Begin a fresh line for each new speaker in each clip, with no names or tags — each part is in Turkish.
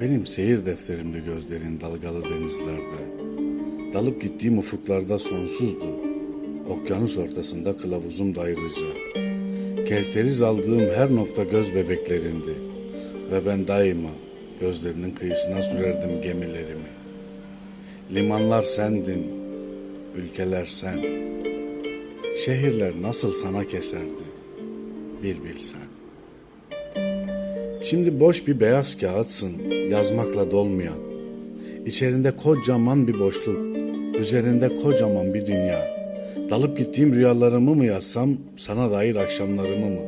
Benim seyir defterimde gözlerin dalgalı denizlerde. Dalıp gittiğim ufuklarda sonsuzdu. Okyanus ortasında kılavuzum da ayrıca. Kerteriz aldığım her nokta göz bebeklerindi. Ve ben daima gözlerinin kıyısına sürerdim gemilerimi. Limanlar sendin, ülkeler sen. Şehirler nasıl sana keserdi, bir bilsen. Şimdi boş bir beyaz kağıtsın, yazmakla dolmayan. İçerinde kocaman bir boşluk, üzerinde kocaman bir dünya. Dalıp gittiğim rüyalarımı mı yazsam, sana dair akşamlarımı mı?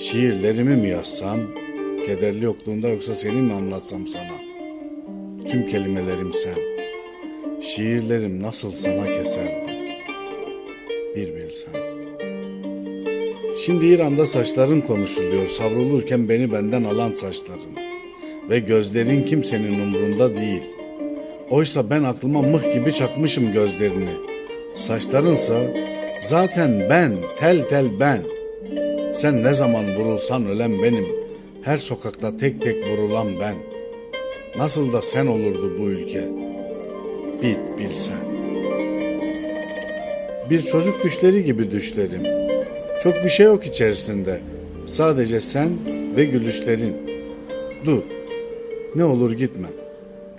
Şiirlerimi mi yazsam, kederli yokluğunda yoksa seni mi anlatsam sana? Tüm kelimelerim sen. Şiirlerim nasıl sana keserdi? Bir bilsen. Şimdi İran'da saçların konuşuluyor, savrulurken beni benden alan saçların. Ve gözlerin kimsenin umrunda değil. Oysa ben aklıma mıh gibi çakmışım gözlerini. Saçlarınsa zaten ben, tel tel ben. Sen ne zaman vurulsan ölen benim. Her sokakta tek tek vurulan ben. Nasıl da sen olurdu bu ülke. Bit bilsen. Bir çocuk düşleri gibi düşlerim. Çok bir şey yok içerisinde. Sadece sen ve gülüşlerin. Dur. Ne olur gitme.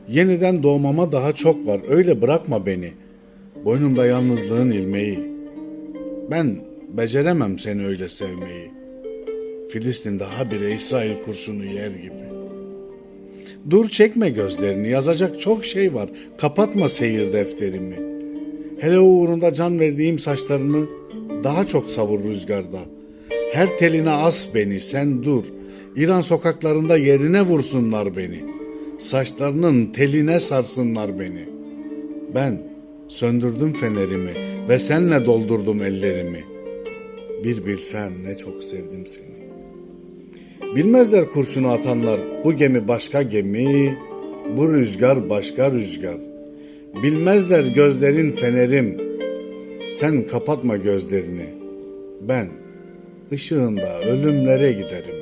Yeniden doğmama daha çok var. Öyle bırakma beni. Boynumda yalnızlığın ilmeği. Ben beceremem seni öyle sevmeyi. Filistin daha bile İsrail kurşunu yer gibi. Dur çekme gözlerini. Yazacak çok şey var. Kapatma seyir defterimi. Hele uğrunda can verdiğim saçlarını daha çok savur rüzgarda. Her teline as beni, sen dur. İran sokaklarında yerine vursunlar beni. Saçlarının teline sarsınlar beni. Ben söndürdüm fenerimi ve senle doldurdum ellerimi. Bir bilsen ne çok sevdim seni. Bilmezler kurşunu atanlar bu gemi başka gemi, bu rüzgar başka rüzgar. Bilmezler gözlerin fenerim, sen kapatma gözlerini. Ben ışığında ölümlere giderim.